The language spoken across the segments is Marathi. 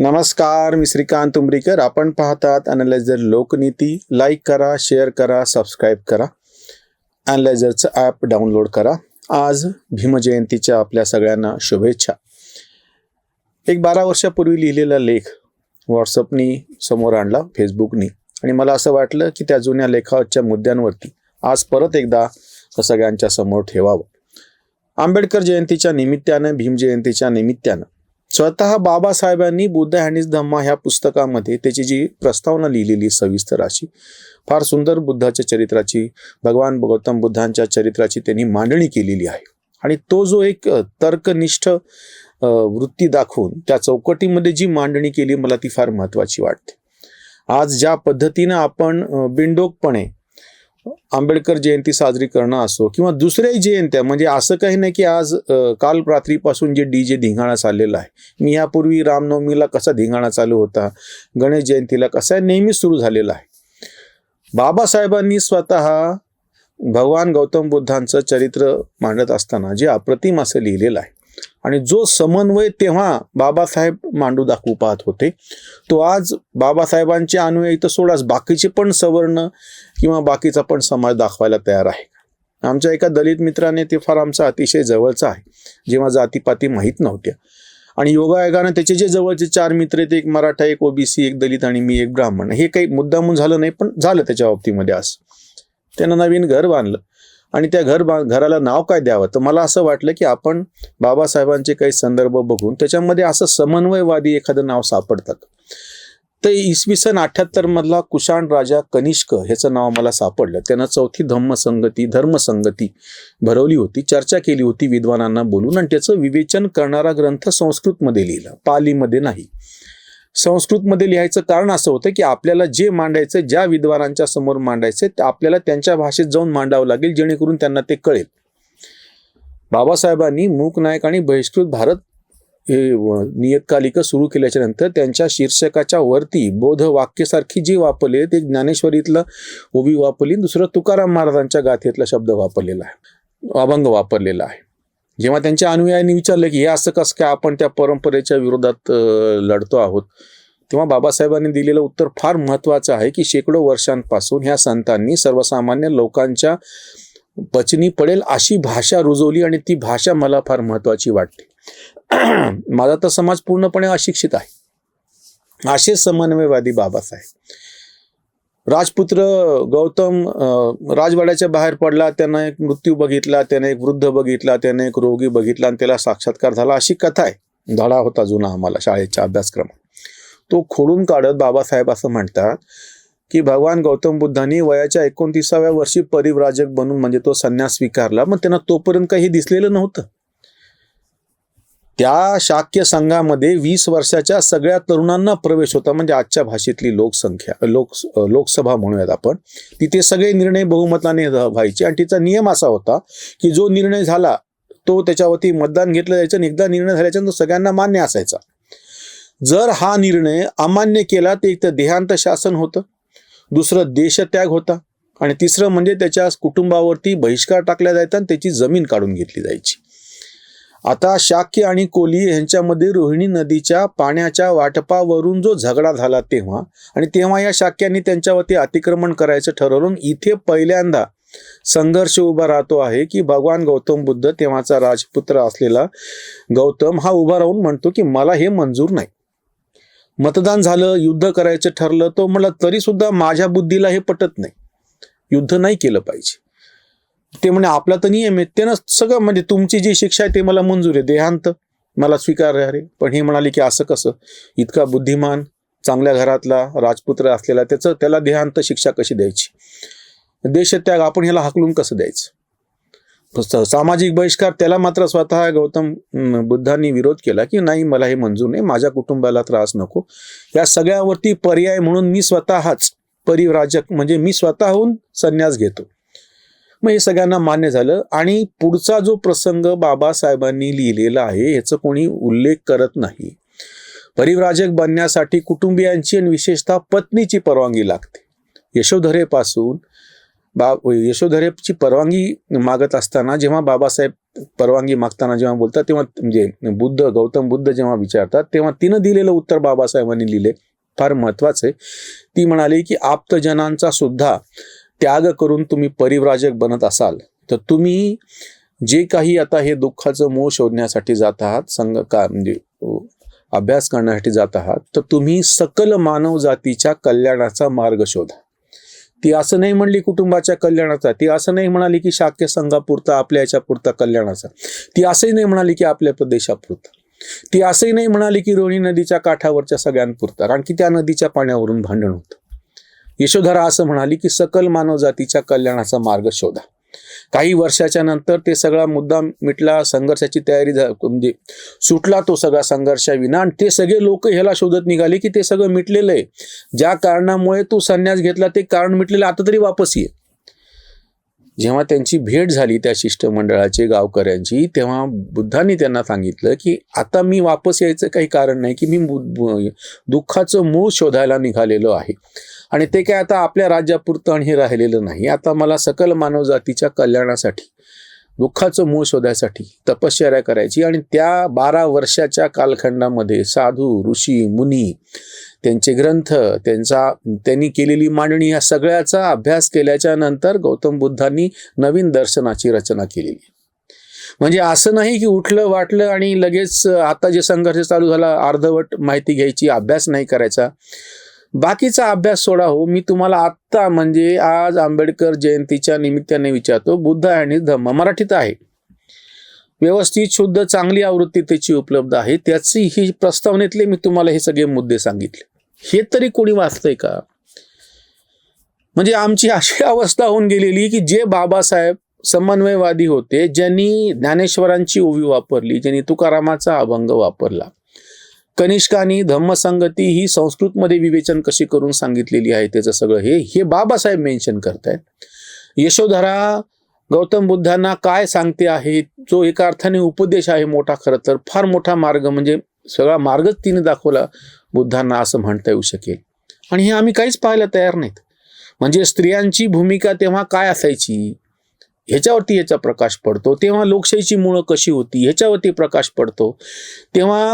नमस्कार मी श्रीकांत उमरीकर. आपण पाहतात अनालायझर लोकनीती. लाईक करा शेअर करा सबस्क्राईब करा. अनालायझरचं ॲप डाउनलोड करा. आज भीमजयंतीच्या आपल्या सगळ्यांना शुभेच्छा. एक बारा वर्षापूर्वी लिहिलेला लेख व्हॉट्सअपनी समोर आणला फेसबुकनी आणि मला असं वाटलं की त्या जुन्या लेखाच्या मुद्द्यांवरती आज परत एकदा सगळ्यांच्या समोर ठेवावं. आंबेडकर जयंतीच्या निमित्तानं भीम जयंतीच्या निमित्तानं स्वतः बाबासाहेबांनी बुद्ध हॅनिस धम्मा ह्या पुस्तकामध्ये त्याची जी प्रस्तावना लिहिलेली सविस्तर अशी फार सुंदर बुद्धाच्या चरित्राची भगवान गौतम बुद्धांच्या चरित्राची त्यांनी मांडणी केलेली आहे. आणि तो जो एक तर्कनिष्ठ वृत्ती दाखवून त्या चौकटीमध्ये जी मांडणी केली मला ती फार महत्त्वाची वाटते. आज ज्या पद्धतीनं आपण अ, बिनडोकपणे आंबेडकर जयंती साजरी करणं असो किंवा दुसऱ्याही जयंत्या म्हणजे असं काही नाही की आज काल रात्रीपासून जे डी जे धिंगाणा चाललेला आहे. मी यापूर्वी रामनवमीला कसा धिंगाणा चालू होता गणेश जयंतीला कसा नेहमी सुरू झालेला आहे. बाबासाहेबांनी स्वतः भगवान गौतम बुद्धांचं चरित्र मांडत असताना जे अप्रतिम असं लिहिलेलं आहे. आणि जो समन्वय तेव्हा बाबासाहेब मांडू दाखवू पाहत होते तो आज बाबासाहेबांचे अनुयायी तर सोडाच बाकीचे पण सवर्ण किंवा बाकीचा पण समाज दाखवायला तयार आहे आमच्या एका दलित मित्राने ते फार आमचा अतिशय जवळचा आहे जेव्हा जातीपाती माहीत नव्हत्या. आणि योगायोगानं त्याचे जे जवळचे चार मित्र आहेत एक मराठा एक ओबीसी एक दलित आणि मी एक ब्राह्मण हे काही मुद्दामून झालं नाही पण झालं त्याच्या बाबतीमध्ये असं त्यानं नवीन घर बांधलं. आणि त्या घर घराला नाव काय द्यावं? तर मला असं वाटलं की आपण बाबासाहेबांचे काही संदर्भ बघून त्याच्यामध्ये असं समन्वयवादी एखादं नाव सापडतात. तर इसवी सन अठ्ठ्याहत्तर मधला कुशाण राजा कनिष्क ह्याचं नाव मला सापडलं. त्यानं चौथी धम्मसंगती धर्मसंगती भरवली होती चर्चा केली होती विद्वानांना बोलून आणि त्याचं विवेचन करणारा ग्रंथ संस्कृतमध्ये लिहिला. पालीमध्ये नाही. संस्कृतमध्ये लिहायचं कारण असं होतं की आपल्याला जे मांडायचं ज्या विद्वानांच्या समोर मांडायचं ते आपल्याला त्यांच्या भाषेत जाऊन मांडावं लागेल जेणेकरून त्यांना ते कळेल. बाबासाहेबांनी मूक नायक आणि बहिष्कृत भारत हे व- नियतकालिका सुरू केल्याच्यानंतर त्यांच्या शीर्षकाच्या वरती बोध वाक्यासारखी जी वापरली ते ज्ञानेश्वरीतलं ओबी वापरली दुसरं तुकाराम महाराजांच्या गाथेतला शब्द वापरलेला आहे अभंग वापरलेला आहे. जेव्हा त्यांच्या अनुयायांनी विचारलं की हे असं कसं काय आपण त्या परंपरेच्या विरोधात लढतो आहोत? तेव्हा बाबासाहेबांनी दिलेलं उत्तर फार महत्त्वाचं आहे की शेकडो वर्षांपासून ह्या संतांनी सर्वसामान्य लोकांच्या पचनी पडेल अशी भाषा रुजवली आणि ती भाषा मला फार महत्त्वाची वाटते. माझा तर समाज पूर्णपणे अशिक्षित आहे. असे समन्वयवादी बाबासाहेब. राजपुत्र गौतम राजवाड्याच्या बाहेर पडला त्यांना एक मृत्यू बघितला त्याने एक वृद्ध बघितला त्याने एक रोगी बघितला आणि त्याला साक्षात्कार झाला. अशी कथा आहे. धडा होता जुना आम्हाला शाळेच्या अभ्यासक्रमात. तो खोडून काढत बाबासाहेब असं म्हणतात की भगवान गौतम बुद्धांनी वयाच्या एकोणतीसाव्या वर्षी परिव्राजक बनून म्हणजे तो संन्यास स्वीकारला. मग त्यांना तोपर्यंत काही दिसलेलं नव्हतं. त्या शाक्य संघामध्ये वीस वर्षाच्या सगळ्या तरुणांना प्रवेश होता म्हणजे आजच्या भाषेतली लोकसंख्या लोक लोकसभा म्हणूयात आपण. तिथे सगळे निर्णय बहुमताने व्हायचे आणि तिचा नियम असा होता की जो निर्णय झाला तो त्याच्यावरती मतदान घेतलं जायचं आणि एकदा निर्णय झाल्याच्या तो सगळ्यांना मान्य असायचा. जर हा निर्णय अमान्य केला तर एक तर देहांत शासन होतं दुसरं देशत्याग होता आणि तिसरं म्हणजे त्याच्या कुटुंबावरती बहिष्कार टाकला जायचा आणि त्याची जमीन काढून घेतली जायची. आता शाक्य आणि कोली यांच्यामध्ये रोहिणी नदीच्या पाण्याच्या वाटपावरून जो झगडा झाला तेव्हा आणि तेव्हा या शाक्यांनी त्यांच्यावरती अतिक्रमण करायचं ठरवलं. इथे पहिल्यांदा संघर्ष उभा राहतो आहे की भगवान गौतम बुद्ध तेव्हाचा राजपुत्र असलेला गौतम हा उभा राहून म्हणतो की मला हे मंजूर नाही. मतदान झालं युद्ध करायचं ठरलं तो म्हणलं तरी सुद्धा माझ्या बुद्धीला हे पटत नाही. युद्ध नाही केलं पाहिजे. ते म्हणे आपला तर नियम आहे. त्यानं सगळं म्हणजे तुमची जी शिक्षा आहे ते मला मंजूर आहे. देहांत. मला स्वीकार आहे पण हे म्हणाले की असं कसं? इतका बुद्धिमान चांगल्या घरातला राजपुत्र असलेला त्याचं त्याला देहांत शिक्षा कशी द्यायची? देशत्याग आपण ह्याला हाकलून कसं द्यायचं? सामाजिक बहिष्कार त्याला मात्र स्वतः गौतम बुद्धांनी विरोध केला की नाही मला हे मंजूर नाही. माझ्या कुटुंबाला त्रास नको. या सगळ्यावरती पर्याय म्हणून मी स्वतःच परिव्राजक म्हणजे मी स्वतःहून संन्यास घेतो. मग हे सगळ्यांना मान्य झालं. आणि पुढचा जो प्रसंग बाबासाहेबांनी लिहिलेला आहे याचा कोणी उल्लेख करत नाही. परिव्राजक बनण्यासाठी कुटुंबियांची आणि विशेषतः पत्नीची परवानगी लागते. यशोधरेपासून बा यशोधरेची परवानगी मागत असताना जेव्हा बाबासाहेब परवानगी मागताना जेव्हा बोलतात तेव्हा म्हणजे बुद्ध गौतम बुद्ध जेव्हा विचारतात तेव्हा तिनं दिलेलं उत्तर बाबासाहेबांनी लिहिले. फार महत्वाचं आहे. ती म्हणाली की आप्तजनांचा सुद्धा त्याग करून तुम्ही परिव्राजक बनत असाल तर तुम्ही जे काही आता हे दुःखाचं मूळ शोधण्यासाठी जात आहात संघ का म्हणजे अभ्यास करण्यासाठी जात आहात तर तुम्ही सकल मानव जातीच्या कल्याणाचा मार्ग शोधा. ती असं नाही म्हणली कुटुंबाच्या कल्याणाचा ती असं नाही म्हणाली की शाक्य संघापुरता आपल्या याच्यापुरता कल्याणाचा. ती असंही नाही म्हणाली की आपल्या प्रदेशापुरता. ती असंही नाही म्हणाली की रोहिणी नदीच्या काठावरच्या सगळ्यांपुरता कारण की त्या नदीच्या पाण्यावरून भांडण होतं. यशोधरा असं म्हणाली की सकल मानव जातीच्या कल्याणाचा मार्ग शोधा. काही वर्षाच्या नंतर ते सगळा मुद्दा मिटला संघर्षाची तयारी म्हणजे सुटला तो सगळा संघर्षाविना आणि ते सगळे लोक ह्याला शोधत निघाले की ते सगळं मिटलेलं आहे. ज्या कारणामुळे तू संन्यास घेतला ते कारण मिटलेलं आता तरी वापस ये जेव्हा त्यांची भेट झाली त्या शिष्टमंडळाची गावकऱ्यांची तेव्हा बुद्धांनी त्यांना सांगितलं की आता मी वापस यायचं काही कारण नाही की मी दुःखाचं मूळ शोधायला निघालेलो आहे. आणि ते काय आता आपल्या राज्यापुरतं आणि हे राहिलेलं नाही. आता मला सकल मानवजातीच्या कल्याणासाठी दुःखाचं मूळ शोधायसाठी तपश्चर्या करायची आणि त्या बारा वर्षाच्या कालखंडामध्ये साधू ऋषी मुनी त्यांचे ग्रंथ त्यांचा त्यांनी केलेली मांडणी या सगळ्याचा अभ्यास केल्याच्यानंतर गौतम बुद्धांनी नवीन दर्शनाची रचना केलेली. म्हणजे असं नाही की उठलं वाटलं आणि लगेच आता जे संघर्ष चालू झाला अर्धवट माहिती घ्यायची अभ्यास नाही करायचा. बाकीचा अभ्यास सोडा हो. मी तुम्हाला आत्ता म्हणजे आज आंबेडकर जयंतीच्या निमित्ताने विचारतो. बुद्ध आणि धम्म मराठीत आहे. व्यवस्थित शुद्ध चांगली आवृत्ती त्याची उपलब्ध आहे. त्याची ही प्रस्तावनेतले मी तुम्हाला हे सगळे मुद्दे सांगितले. हे तरी कोणी वाचतंय का? म्हणजे आमची अशी अवस्था होऊन गेलेली की जे बाबासाहेब समन्वयवादी होते ज्यांनी ज्ञानेश्वरांची ओवी वापरली ज्यांनी तुकारामाचा अभंग वापरला कनिष्कानी धम्मसंगती ही संस्कृतमध्ये विवेचन कशी करून सांगितलेली आहे त्याचं सगळं हे हे बाबासाहेब मेन्शन करतायत. यशोधरा गौतम बुद्धांना काय सांगते आहे? जो एका अर्थाने उपदेश आहे मोठा खरं तर फार मोठा मार्ग म्हणजे सगळा मार्गच तिने दाखवला बुद्धांना असं म्हणता येऊ शकेल. आणि हे आम्ही काहीच पाहायला तयार नाहीत. म्हणजे स्त्रियांची भूमिका तेव्हा काय असायची? ह्याच्यावरती ह्याचा प्रकाश पडतो. तेव्हा लोकशाहीची मुळं कशी होती ह्याच्यावरती प्रकाश पडतो. तेव्हा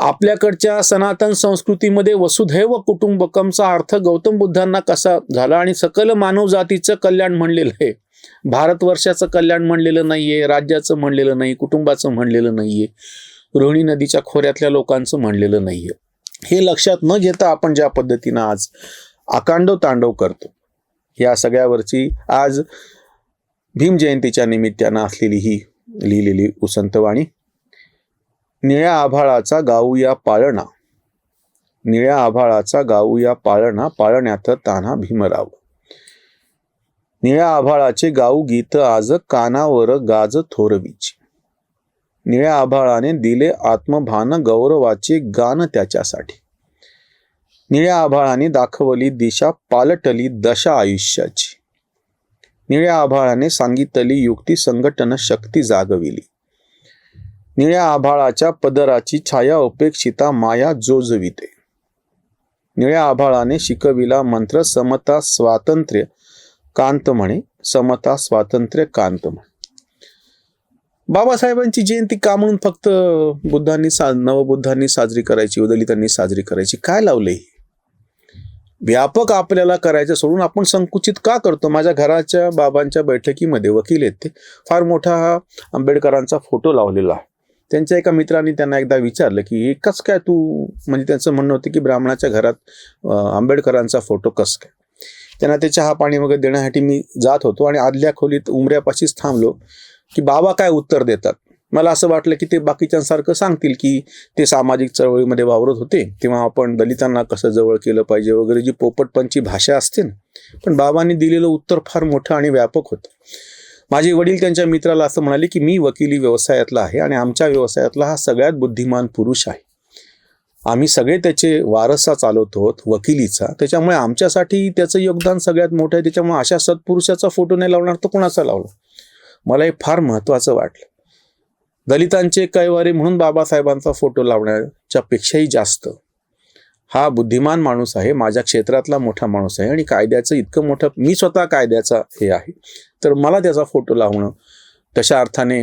आपल्याकडच्या सनातन संस्कृतीमध्ये वसुधैव कुटुंबकमचा अर्थ गौतम बुद्धांना कसा झाला आणि सकल मानव जातीचं कल्याण म्हणलेलं आहे? भारतवर्षाचं कल्याण म्हणलेलं नाहीये राज्याचं म्हणलेलं नाही कुटुंबाचं म्हणलेलं नाहीये रोहिणी नदीच्या खोऱ्यातल्या लोकांचं म्हणलेलं नाहीये. हे लक्षात न घेता आपण ज्या पद्धतीनं आज आकांडव तांडव करतो या सगळ्यावरची आज भीम जयंतीच्या निमित्तानं असलेली ही लिहिलेली उसंतवाणी निळ्या आभाळाचा गाऊया पाळणा निळ्या आभाळाचा गाऊया पाळणा पाळण्यात ताना भीमराव. निळ्या आभाळाचे गाऊ गीत आज कानावर गाज थोरवीची निळ्या आभाळाने दिले आत्मभान गौरवाचे गान त्याच्यासाठी. निळ्या आभाळाने दाखवली दिशा पालटली दशा आयुष्याची. निळ्या आभाळाने सांगितलेली युक्ती संघटन शक्ती जागविली. निळ्या आभाळाच्या पदराची छाया उपेक्षिता माया जोजविते. निळ्या आभाळाने शिकविला मंत्र समता स्वातंत्र्य कांत म्हणे समता स्वातंत्र्य कांत म्हणे. बाबासाहेबांची जयंती का म्हणून फक्त बुद्धांनी सा नवबुद्धांनी साजरी करायची दलितांनी साजरी करायची? काय लावलंय व्यापक आपल्याला करायचं सोडून आपण संकुचित का करतो? माझ्या घराच्या बाबांच्या बैठकीमध्ये वकील आहेत ते. फार मोठा हा आंबेडकरांचा फोटो लावलेला. आहे त्यांच्या एका मित्राने त्यांना एकदा विचारलं की एकच कस काय तू? म्हणजे त्यांचं म्हणणं होतं की ब्राह्मणाच्या घरात आंबेडकरांचा फोटो कस काय? त्यांना ते चहा पाणी वगैरे देण्यासाठी मी जात होतो आणि आदल्या खोलीत उमऱ्यापाशीच थांबलो की बाबा काय उत्तर देतात? मला असं वाटलं की ते बाकीच्यांसारखं सांगतील की ते सामाजिक चळवळीमध्ये वावरत होते. तेव्हा आपण दलितांना कसं जवळ केलं पाहिजे वगैरे जी पोपटपंची भाषा असते ना पण बाबांनी दिलेलं उत्तर फार मोठं आणि व्यापक होतं. माझे वडील त्यांच्या मित्राला असं म्हणाले की मी वकिली व्यवसायातला आहे आणि आमच्या व्यवसायातला हा सगळ्यात बुद्धिमान पुरुष आहे. आम्ही सगळे त्याचे वारसा चालवतो आहोत वकिलीचा. त्याच्यामुळे आमच्यासाठी त्याचं योगदान सगळ्यात मोठं आहे. त्याच्यामुळे अशा सत्पुरुषाचा फोटो नाही लावणार तर कोणाचा लावला मला हे फार महत्त्वाचं वाटलं. दलितांचे कैवारी म्हणून बाबासाहेबांचा फोटो लावण्याच्या पेक्षाही जास्त. हा बुद्धिमान माणूस आहे माझ्या क्षेत्रातला मोठा माणूस आहे आणि कायद्याचं इतकं मोठं मी स्वतः कायद्याचा हे आहे. तर मला त्याचा फोटो लावणं तशा अर्थाने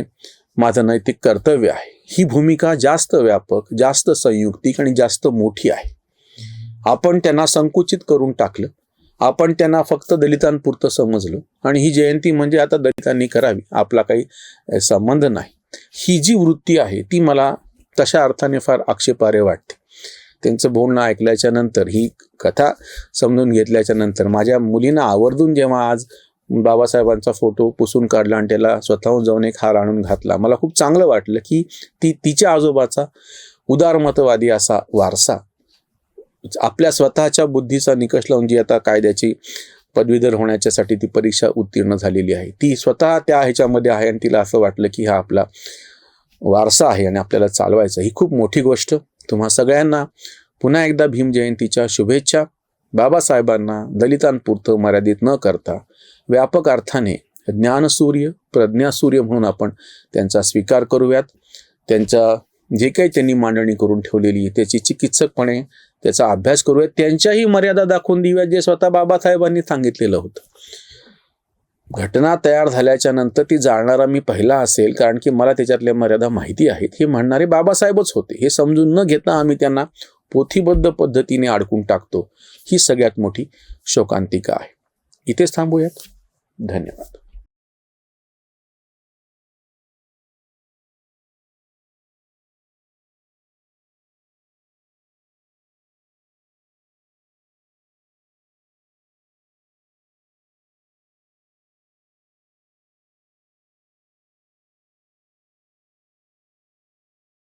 माझं नैतिक कर्तव्य आहे? ही भूमिका जास्त व्यापक जास्त संयुक्तिक आणि जास्त मोठी आहे. आपण त्यांना संकुचित करून टाकलं. आपण त्यांना फक्त दलितांपुरतं समजलं. आणि ही जयंती म्हणजे आता दलितांनी करावी आपला काही संबंध नाही. ही जी वृत्ती आहे ती मला तशा अर्थाने फार आक्षेपार्ह वाटते. त्यांचं बोलणं ऐकल्याच्या नंतर ही कथा समजून घेतल्याच्या नंतर माझ्या मुलीनं आवर्जून जेव्हा आज बाबासाहेबांचा फोटो पुसून काढला आणि त्याला स्वतःहून जाऊन एक हार आणून घातला मला खूप चांगलं वाटलं की ती तिच्या आजोबाचा उदारमतवादी असा वारसा आपल्या स्वतःच्या बुद्धीचा निकष लावून जी आता कायद्याची पदवीधर होण्याच्यासाठी ती परीक्षा उत्तीर्ण झालेली आहे. ती स्वतः त्या ह्याच्यामध्ये आहे आणि तिला असं वाटलं की हा आपला वारसा आहे आणि आपल्याला चालवायचा ही खूप मोठी गोष्ट. तुम्हा सगळ्यांना पुन्हा एकदा भीम जयंतीच्या शुभेच्छा. बाबासाहेबांना दलितांपुरतं मर्यादित न करता व्यापक अर्थाने ज्ञानसूर्य प्रज्ञासूर्य म्हणून आपण त्यांचा स्वीकार करूयात. त्यांचा जे काही त्यांनी मांडणी करून ठेवलेली त्याची चिकित्सकपणे त्याचा अभ्यास करूयात त्यांच्याही मर्यादा दाखवून देऊयात जे स्वतः बाबासाहेबांनी सांगितलेलं होतं. घटना तयार झाल्याच्यानंतर ती जाणणारा मी पहिला असेल कारण की मला त्याच्यातल्या मर्यादा माहिती आहेत. हे म्हणणारे बाबासाहेबच होते. हे समजून न घेता आम्ही त्यांना पोथीबद्ध पद्धतीने अडकून टाकतो. ही सगळ्यात मोठी शोकांतिका आहे. इथेच थांबूयात. धन्यवाद.